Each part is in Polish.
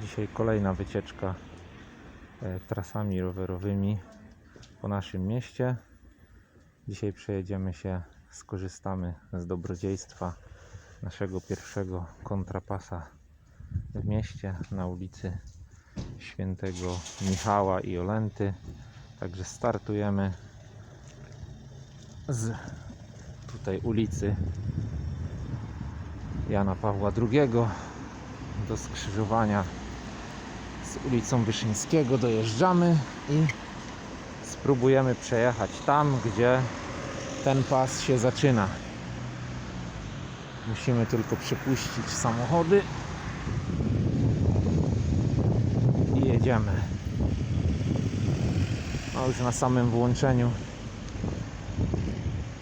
Dzisiaj kolejna wycieczka e, trasami rowerowymi po naszym mieście. Dzisiaj przejedziemy się, skorzystamy z dobrodziejstwa naszego pierwszego kontrapasa w mieście na ulicy Świętego Michała i Olenty. Także startujemy z tutaj ulicy Jana Pawła II do skrzyżowania ulicą Wyszyńskiego dojeżdżamy i spróbujemy przejechać tam, gdzie ten pas się zaczyna. Musimy tylko przepuścić samochody i jedziemy. No już na samym włączeniu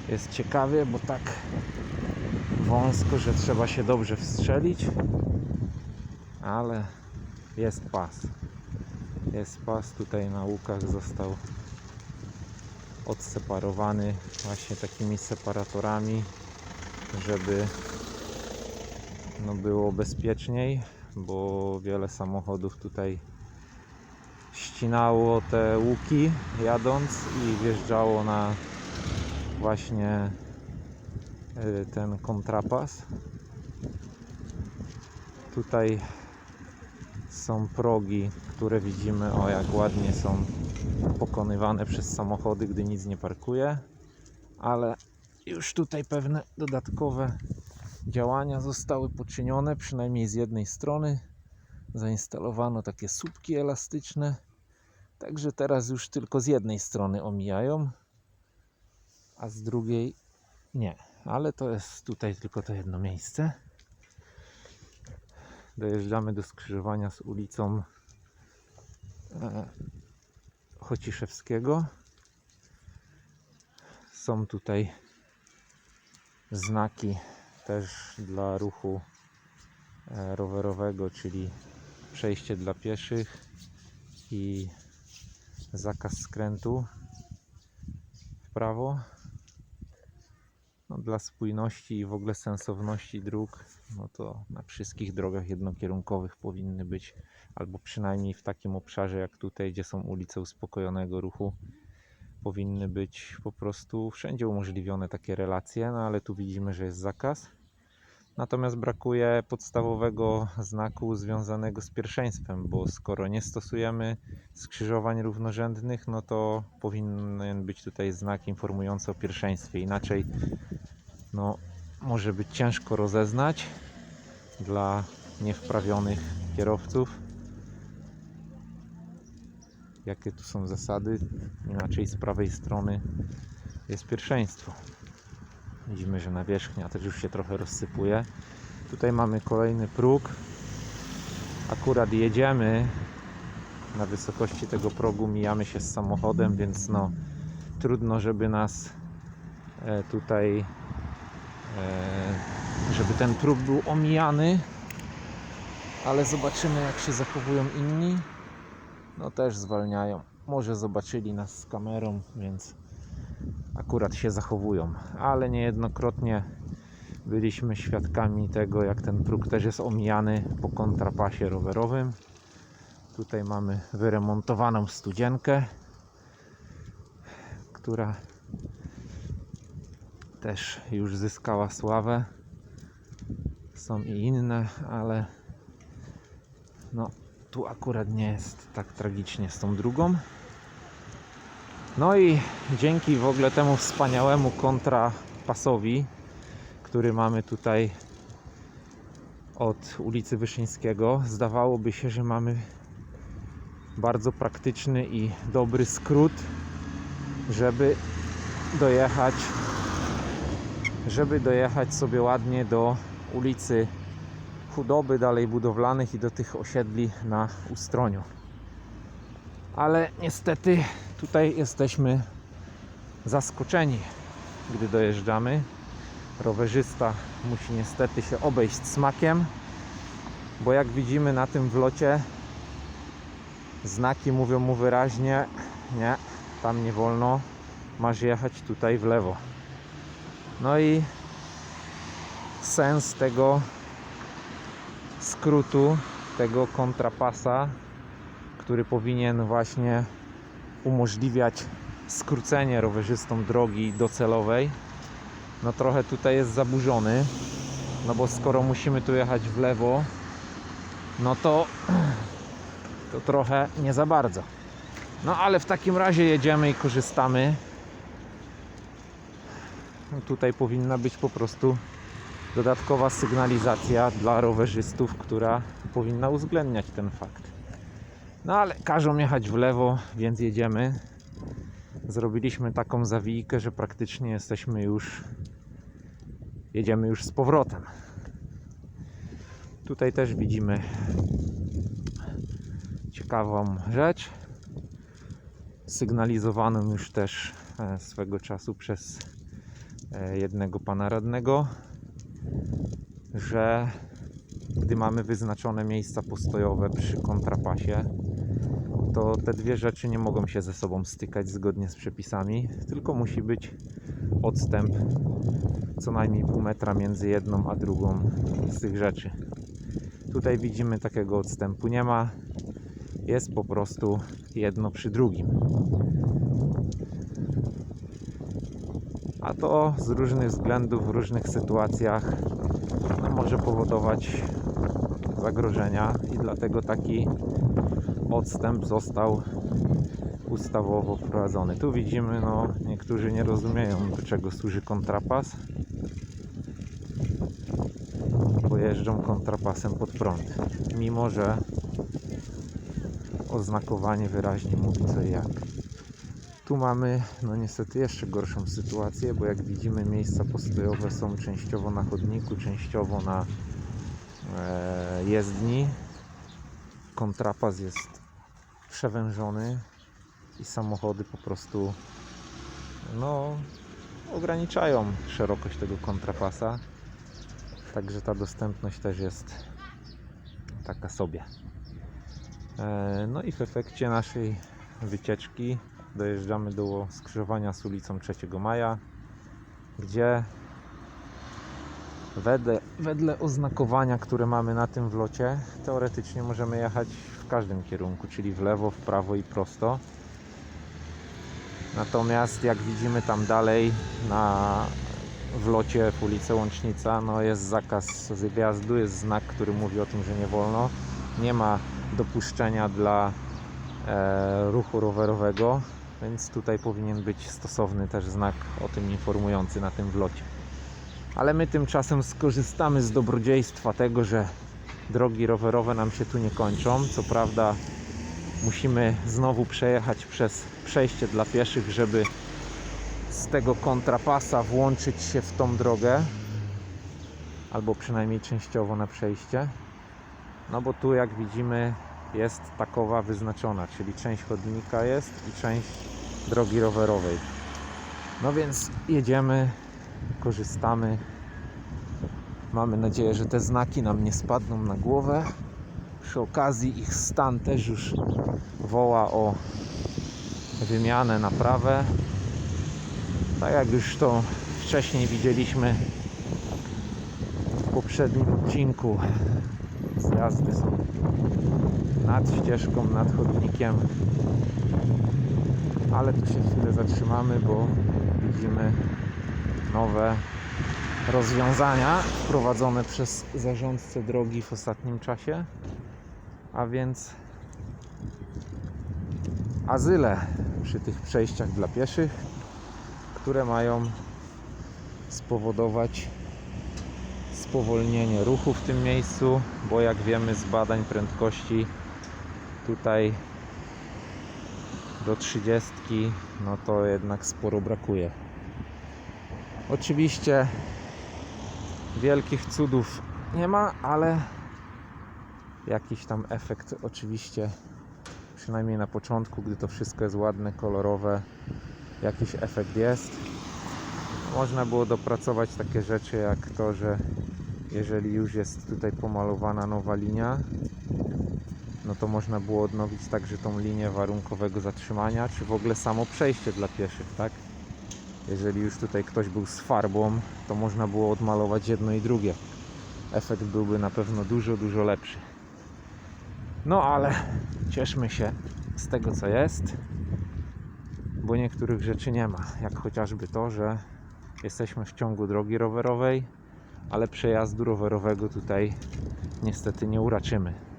jest ciekawie, bo tak wąsko, że trzeba się dobrze wstrzelić, ale jest pas. Jest pas tutaj na łukach został odseparowany właśnie takimi separatorami, żeby no było bezpieczniej, bo wiele samochodów tutaj ścinało te łuki jadąc i wjeżdżało na właśnie y, ten kontrapas. Tutaj są progi, które widzimy, o jak ładnie są pokonywane przez samochody, gdy nic nie parkuje, ale już tutaj pewne dodatkowe działania zostały poczynione, przynajmniej z jednej strony. Zainstalowano takie słupki elastyczne, także teraz już tylko z jednej strony omijają, a z drugiej nie. Ale to jest tutaj tylko to jedno miejsce. Dojeżdżamy do skrzyżowania z ulicą e, Chociszewskiego. Są tutaj znaki też dla ruchu e, rowerowego, czyli przejście dla pieszych i zakaz skrętu w prawo. Dla spójności i w ogóle sensowności dróg, no to na wszystkich drogach jednokierunkowych powinny być, albo przynajmniej w takim obszarze jak tutaj, gdzie są ulice uspokojonego ruchu, powinny być po prostu wszędzie umożliwione takie relacje, no ale tu widzimy, że jest zakaz. Natomiast brakuje podstawowego znaku związanego z pierwszeństwem, bo skoro nie stosujemy skrzyżowań równorzędnych, no to powinien być tutaj znak informujący o pierwszeństwie. Inaczej no, może być ciężko rozeznać dla niewprawionych kierowców, jakie tu są zasady. Inaczej z prawej strony jest pierwszeństwo. Widzimy, że nawierzchnia też już się trochę rozsypuje. Tutaj mamy kolejny próg. Akurat jedziemy na wysokości tego progu, mijamy się z samochodem, więc no trudno, żeby nas e, tutaj, żeby ten próg był omijany. Ale zobaczymy, jak się zachowują inni. No też zwalniają. Może zobaczyli nas z kamerą, więc akurat się zachowują, ale niejednokrotnie byliśmy świadkami tego, jak ten próg też jest omijany po kontrapasie rowerowym. Tutaj mamy wyremontowaną studzienkę, która też już zyskała sławę. Są i inne, ale no tu akurat nie jest tak tragicznie z tą drugą. No i dzięki w ogóle temu wspaniałemu kontrapasowi, który mamy tutaj od ulicy Wyszyńskiego, zdawałoby się, że mamy bardzo praktyczny i dobry skrót, żeby dojechać żeby dojechać sobie ładnie do ulicy Chudoby, dalej budowlanych i do tych osiedli na Ustroniu. Ale niestety tutaj jesteśmy zaskoczeni, gdy dojeżdżamy. Rowerzysta musi niestety się obejść smakiem, bo jak widzimy na tym wlocie znaki mówią mu wyraźnie nie, tam nie wolno, masz jechać tutaj w lewo. No i sens tego skrótu tego kontrapasa, który powinien właśnie umożliwiać skrócenie rowerzystom drogi docelowej, no trochę tutaj jest zaburzony. No bo skoro musimy tu jechać w lewo, no to, to trochę nie za bardzo. No ale w takim razie jedziemy i korzystamy. Tutaj powinna być po prostu dodatkowa sygnalizacja dla rowerzystów, która powinna uwzględniać ten fakt. No ale każą jechać w lewo, więc jedziemy. Zrobiliśmy taką zawijkę, że praktycznie jesteśmy już jedziemy już z powrotem. Tutaj też widzimy ciekawą rzecz. Sygnalizowaną już też e, swego czasu przez jednego pana radnego, że gdy mamy wyznaczone miejsca postojowe przy kontrapasie, to te dwie rzeczy nie mogą się ze sobą stykać zgodnie z przepisami, tylko musi być odstęp co najmniej pół metra między jedną a drugą z tych rzeczy. Tutaj widzimy takiego odstępu nie ma. Jest po prostu jedno przy drugim. A to z różnych względów, w różnych sytuacjach no, może powodować zagrożenia i dlatego taki odstęp został ustawowo wprowadzony. Tu widzimy, no niektórzy nie rozumieją do czego służy kontrapas, bo jeżdżą kontrapasem pod prąd, mimo że oznakowanie wyraźnie mówi co i jak. Tu mamy, no niestety jeszcze gorszą sytuację, bo jak widzimy miejsca postojowe są częściowo na chodniku, częściowo na e, jezdni. Kontrapas jest przewężony i samochody po prostu no, ograniczają szerokość tego kontrapasa. Także ta dostępność też jest taka sobie. E, No i w efekcie naszej wycieczki dojeżdżamy do skrzyżowania z ulicą 3 Maja, gdzie wedle, wedle oznakowania, które mamy na tym wlocie, teoretycznie możemy jechać w każdym kierunku, czyli w lewo, w prawo i prosto. Natomiast jak widzimy tam dalej na wlocie w ulicę Łącznica, no jest zakaz zjazdu, jest znak, który mówi o tym, że nie wolno. Nie ma dopuszczenia dla e, ruchu rowerowego, więc tutaj powinien być stosowny też znak o tym informujący na tym wlocie. Ale my tymczasem skorzystamy z dobrodziejstwa tego, że drogi rowerowe nam się tu nie kończą. Co prawda musimy znowu przejechać przez przejście dla pieszych, żeby z tego kontrapasa włączyć się w tą drogę albo przynajmniej częściowo na przejście. No bo tu jak widzimy jest takowa wyznaczona, czyli część chodnika jest i część drogi rowerowej. No więc jedziemy, korzystamy. Mamy nadzieję, że te znaki nam nie spadną na głowę. Przy okazji ich stan też już woła o wymianę, naprawę. Tak jak już to wcześniej widzieliśmy w poprzednim odcinku. Zjazdy są nad ścieżką, nad chodnikiem. Ale tu się chwilę zatrzymamy, bo widzimy nowe rozwiązania wprowadzone przez zarządcę drogi w ostatnim czasie. A więc azyle przy tych przejściach dla pieszych, które mają spowodować spowolnienie ruchu w tym miejscu, bo jak wiemy z badań prędkości tutaj do 30 no to jednak sporo brakuje. Oczywiście wielkich cudów nie ma, ale jakiś tam efekt oczywiście przynajmniej na początku, gdy to wszystko jest ładne, kolorowe, jakiś efekt jest. Można było dopracować takie rzeczy jak to, że jeżeli już jest tutaj pomalowana nowa linia, no to można było odnowić także tą linię warunkowego zatrzymania, czy w ogóle samo przejście dla pieszych, tak? Jeżeli już tutaj ktoś był z farbą, to można było odmalować jedno i drugie. Efekt byłby na pewno dużo, dużo lepszy. No ale cieszmy się z tego co jest, bo niektórych rzeczy nie ma, jak chociażby to, że jesteśmy w ciągu drogi rowerowej, ale przejazdu rowerowego tutaj niestety nie uraczymy.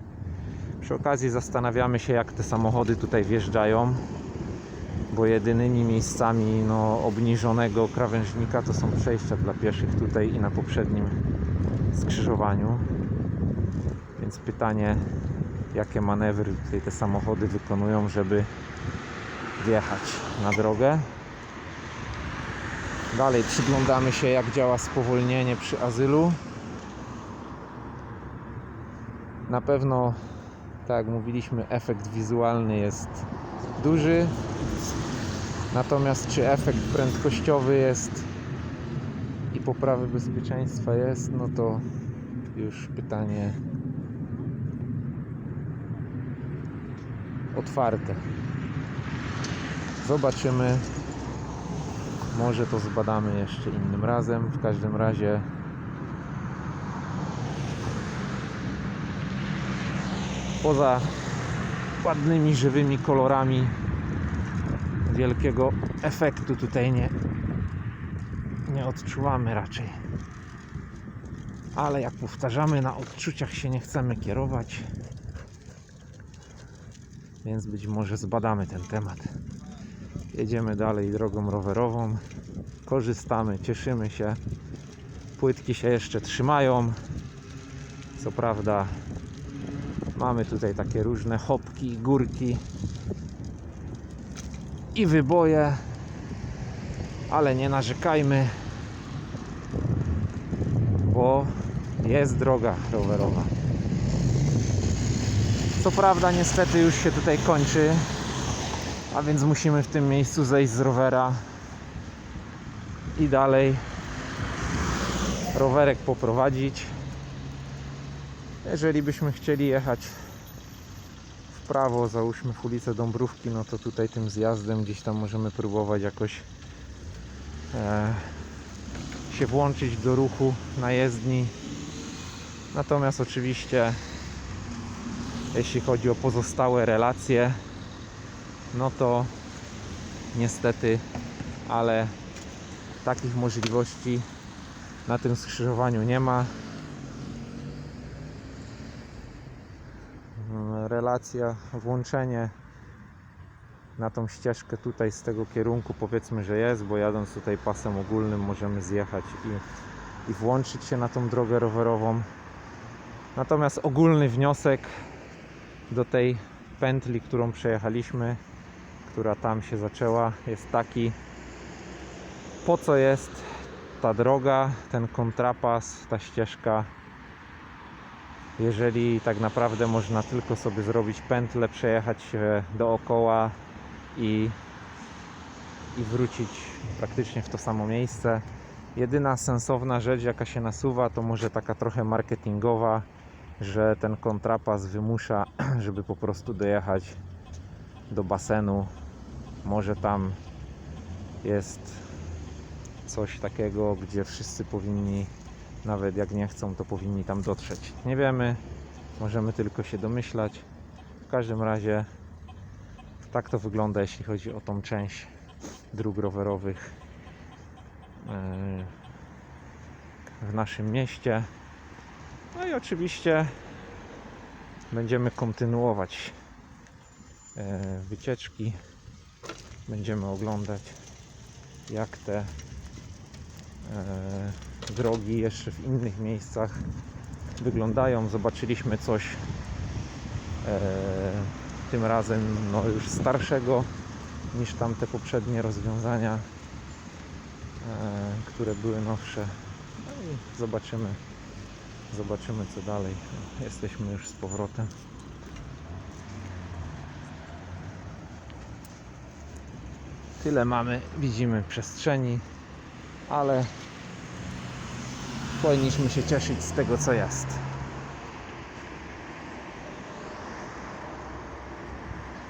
Przy okazji zastanawiamy się, jak te samochody tutaj wjeżdżają, bo jedynymi miejscami no, obniżonego krawężnika to są przejścia dla pieszych tutaj i na poprzednim skrzyżowaniu. Więc pytanie, jakie manewry tutaj te samochody wykonują, żeby wjechać na drogę. Dalej przyglądamy się, jak działa spowolnienie przy azylu. Na pewno, tak jak mówiliśmy, efekt wizualny jest duży. Natomiast czy efekt prędkościowy jest i poprawy bezpieczeństwa jest, no to już pytanie otwarte. Zobaczymy. Może to zbadamy jeszcze innym razem. W każdym razie poza ładnymi, żywymi kolorami wielkiego efektu tutaj nie, nie odczuwamy raczej. Ale jak powtarzamy, na odczuciach się nie chcemy kierować. Więc być może zbadamy ten temat. Jedziemy dalej drogą rowerową. Korzystamy, cieszymy się. Płytki się jeszcze trzymają. Co prawda mamy tutaj takie różne hopki, górki i wyboje, ale nie narzekajmy, bo jest droga rowerowa. Co prawda niestety już się tutaj kończy, a więc musimy w tym miejscu zejść z rowera i dalej rowerek poprowadzić. Jeżeli byśmy chcieli jechać w prawo, załóżmy w ulicę Dąbrówki, no to tutaj tym zjazdem gdzieś tam możemy próbować jakoś e, się włączyć do ruchu na jezdni. Natomiast oczywiście jeśli chodzi o pozostałe relacje, no to niestety, ale takich możliwości na tym skrzyżowaniu nie ma. Włączenie na tą ścieżkę tutaj z tego kierunku powiedzmy, że jest, bo jadąc tutaj pasem ogólnym możemy zjechać i, i włączyć się na tą drogę rowerową. Natomiast ogólny wniosek do tej pętli, którą przejechaliśmy, która tam się zaczęła, jest taki, po co jest ta droga, ten kontrapas, ta ścieżka, jeżeli tak naprawdę można tylko sobie zrobić pętlę, przejechać się dookoła i, i wrócić praktycznie w to samo miejsce. Jedyna sensowna rzecz, jaka się nasuwa, to może taka trochę marketingowa, że ten kontrapas wymusza, żeby po prostu dojechać do basenu. Może tam jest coś takiego, gdzie wszyscy powinni, nawet jak nie chcą, to powinni tam dotrzeć. Nie wiemy, możemy tylko się domyślać. W każdym razie tak to wygląda, jeśli chodzi o tą część dróg rowerowych yy, w naszym mieście. No i oczywiście będziemy kontynuować e, wycieczki. Będziemy oglądać jak te e, drogi jeszcze w innych miejscach wyglądają. Zobaczyliśmy coś e, tym razem no już starszego niż tamte poprzednie rozwiązania, które były nowsze. No i zobaczymy Zobaczymy co dalej. Jesteśmy już z powrotem. Tyle mamy, widzimy przestrzeni, ale powinniśmy się cieszyć z tego co jest.